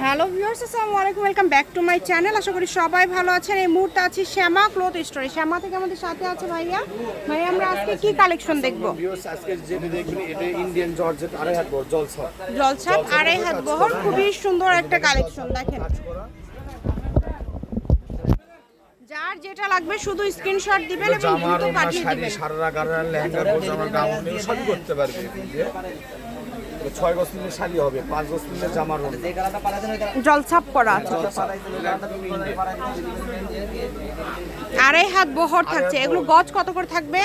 Hello viewers আসসালামু আলাইকুম welcome back to my channel. আশা করি সবাই ভালো আছেন। এই মুহূর্তে আছি শ্যামা ক্লথ স্টোরে। শ্যামা থেকে আমাদের সাথে আছে ভাইয়া। ভাইয়া আমরা আজকে কি কালেকশন দেখব? ভিউয়ার্স আজকে যেটা দেখবেন এটা ইন্ডিয়ান জর্জেট আড়াই হাত বড় জলসা জলছাপ আড়াই হাত বহর খুবই সুন্দর একটা কালেকশন দেখেন। যার যেটা লাগবে শুধু স্ক্রিনশট দিবেন এবং দ্রুত পাঠিয়ে শাড়ি দিবেন। সারারা গারা লেহেঙ্গা জামা গাউন সবই করতে পারবে। ছয় গজ মিলে শাড়ি হবে পাঁচ গজ মিলে জামার জলছাপ করা আছে। আড়াই হাত বহর থাকছে। এগুলো গজ কত করে থাকবে?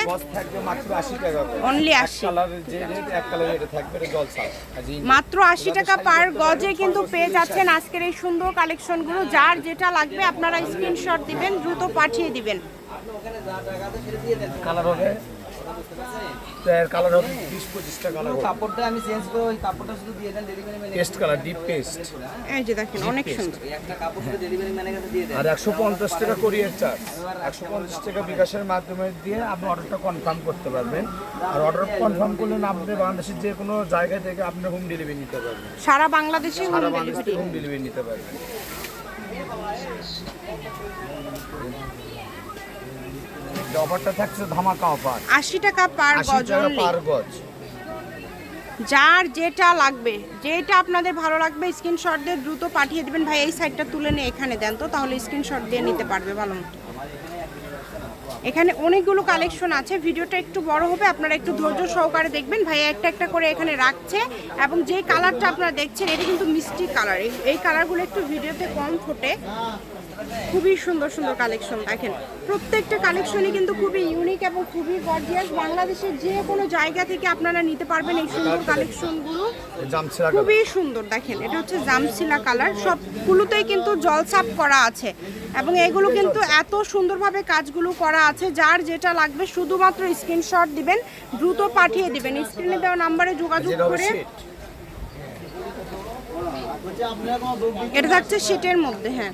মাত্র আশি টাকা করে। Only এক 80 কালারের যে রেট এক কালারের এটা থাকবে এটা জলসা আর যে মাত্র আশি টাকা পার গজে কিন্তু পেয়ে যাচ্ছেন আজকের এই সুন্দর কালেকশনগুলো। যার যেটা লাগবে আপনারা স্ক্রিনশট দিবেন দ্রুত পাঠিয়ে দিবেন। কালার হবে? এর কালার হবে বিশ পঁচিশটা কালার হবে। কাপড়টা আমি চেঞ্জ করে ওই কাপড়টা শুধু দিয়ে দেন ডেলিভারি ম্যানের পেস্ট কালার ডিপ পেস্ট এই যে দেখেন অনেক সুন্দর। একটা কাপড় শুধু ডেলিভারি ম্যানের কাছে দিয়ে দেন। আর একশো পঞ্চাশ টাকা কোরিয়ার চার্জ একশো পঞ্চাশ টাকা বিকাশের মাধ্যমে দিয়ে আপনি অর্ডারটা কনফার্ম করতে পারবেন। আর অর্ডার কনফার্ম করলে না আপনি বাংলাদেশের যে কোনো জায়গা থেকে আপনি হোম ডেলিভারি নিতে পারবেন। সারা বাংলাদেশে হোম বাংলাদেশ ডেলিভারি থেকে হোম ডেলিভারি নিতে পারবেন। অফারটা থাকছে ধামাকা অফার। আশি টাকা পার গজ। পার গজ। যার যেটা লাগবে যেটা আপনাদের ভালো লাগবে স্ক্রিনশট দিয়ে দ্রুত পাঠিয়ে দিবেন। ভাই এই সাইডটা তুলে নিয়ে এখানে দেন তো তাহলে স্ক্রিনশট দিয়ে নিতে পারবে ভালো মতো এখানে অনেকগুলো কালেকশন আছে। ভিডিওটা একটু বড় হবে আপনারা একটু ধৈর্য সহকারে দেখবেন। ভাইয়া একটা একটা করে এখানে রাখছে এবং যে কালারটা আপনারা দেখছেন এটা কিন্তু মিষ্টি কালার এই কালারগুলো একটু ভিডিওতে কম ফোটে। খুবই সুন্দর সুন্দর কালেকশন দেখেন প্রত্যেকটা কালেকশনই কিন্তু খুবই ইউনিক এবং খুবই গর্জিয়াস বাংলাদেশের যে কোনো জায়গা থেকে আপনারা নিতে পারবেন এই সুন্দর কালেকশনগুলো খুবই সুন্দর দেখেন এটা হচ্ছে জামসিলা কালার সবগুলোতেই কিন্তু জলছাপ করা আছে এবং এগুলো কিন্তু এত সুন্দরভাবে কাজগুলো করা আছে যার যেটা লাগবে শুধুমাত্র স্ক্রিনশট দিবেন দ্রুত পাঠিয়ে দিবেন। স্ক্রিনে দেওয়া নাম্বারে যোগাযোগ করে এটা থাকছে শীটের মধ্যে হ্যাঁ।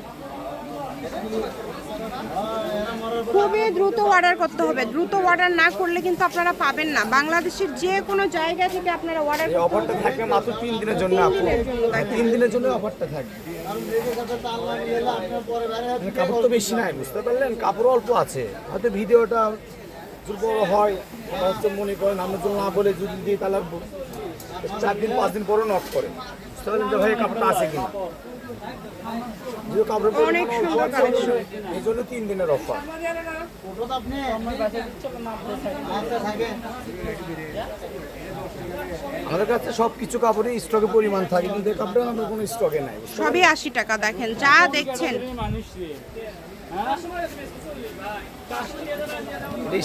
খুবই দ্রুত অর্ডার করতে হবে। দ্রুত অর্ডার না করলে কিন্তু আপনারা পাবেন না। বাংলাদেশের যে কোনো জায়গা থেকে আপনারা অর্ডার এই অফারটা থাকবে মাত্র তিন দিনের জন্য আপু। হ্যাঁ, তিন দিনের জন্য অফারটা থাকবে। কাপড় তো বেশি নাই বুঝতে পারলেন? কাপড় অল্প আছে। হয়তো ভিডিওটা বড় হয় হচ্ছে মনে করেন আমরা জন্য না বলে যদি দিই তাহলে চার দিন পাঁচ দিন পরও নট করে। বুঝতে পারলেন যে ভাই কাপড়টা আছে কিনা? অনেক সুন্দর কালেকশন এই জন্য তিন দিনের অফার আমাদের কাছে সব কিছু কাপড়ে স্টকে পরিমাণ থাকে কিন্তু এই কাপড়টা আমাদের কোনো স্টকে নাই সবই আশি টাকা দেখেন যা দেখছেন।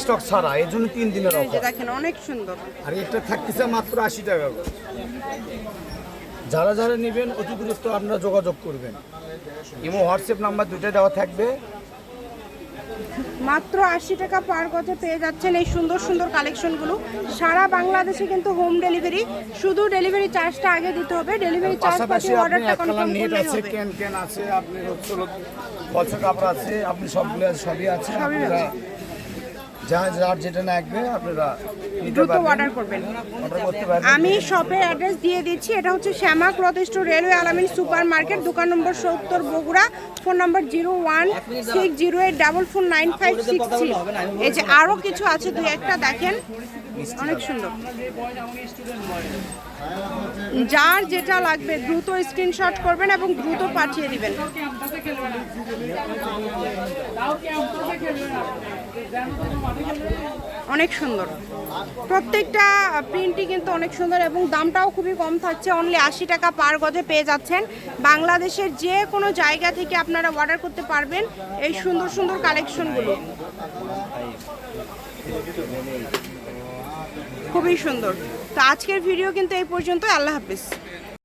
স্টক ছাড়া এর জন্য তিন দিনের অফার দেখেন অনেক সুন্দর। আর এটা থাকতেছে মাত্র আশি টাকা করে। যারা যারা নেবেন অতি দ্রুত আপনারা যোগাযোগ করবেন। ইমো হোয়াটসঅ্যাপ নাম্বার দুইটা দেওয়া থাকবে। মাত্র আশি টাকা পার গজে পেয়ে যাচ্ছেন এই সুন্দর সুন্দর কালেকশনগুলো। সারা বাংলাদেশে কিন্তু হোম ডেলিভারি শুধু ডেলিভারি চার্জটা আগে দিতে হবে। ডেলিভারি চার্জ অর্ডারটা কনফার্ম নেট আছে হবে। ক্যান ক্যান আছে আপনি হচ্ছে হলো কাপড় আছে আপনি সবগুলো সবই আছে আপনারা যা যার যেটা লাগবে আপনারা দ্রুত অর্ডার করবেন। অর্ডার করতে পারবেন। আমি অ্যাড্রেস দিয়ে দিচ্ছি এটা হচ্ছে Shyama cloth store railway Alamin super market দোকান নম্বর সত্তর Bogura phone number zero one six zero eight double four nine five six three এই যে আরও কিছু আছে দুই একটা দেখেন। অনেক সুন্দর। যার যেটা লাগবে দ্রুত স্ক্রিনশট করবেন এবং দ্রুত পাঠিয়ে দিবেন। অনেক সুন্দর। প্রত্যেকটা প্রিন্টই কিন্তু অনেক সুন্দর এবং দামটাও খুবই কম থাকছে। অনলি আশি টাকা পার গজে পেয়ে যাচ্ছেন। বাংলাদেশের যে কোনো জায়গা থেকে আপনারা অর্ডার করতে পারবেন এই সুন্দর সুন্দর কালেকশনগুলো খুবই সুন্দর। তো আজকের ভিডিও কিন্তু এই পর্যন্ত আল্লাহ হাফিজ।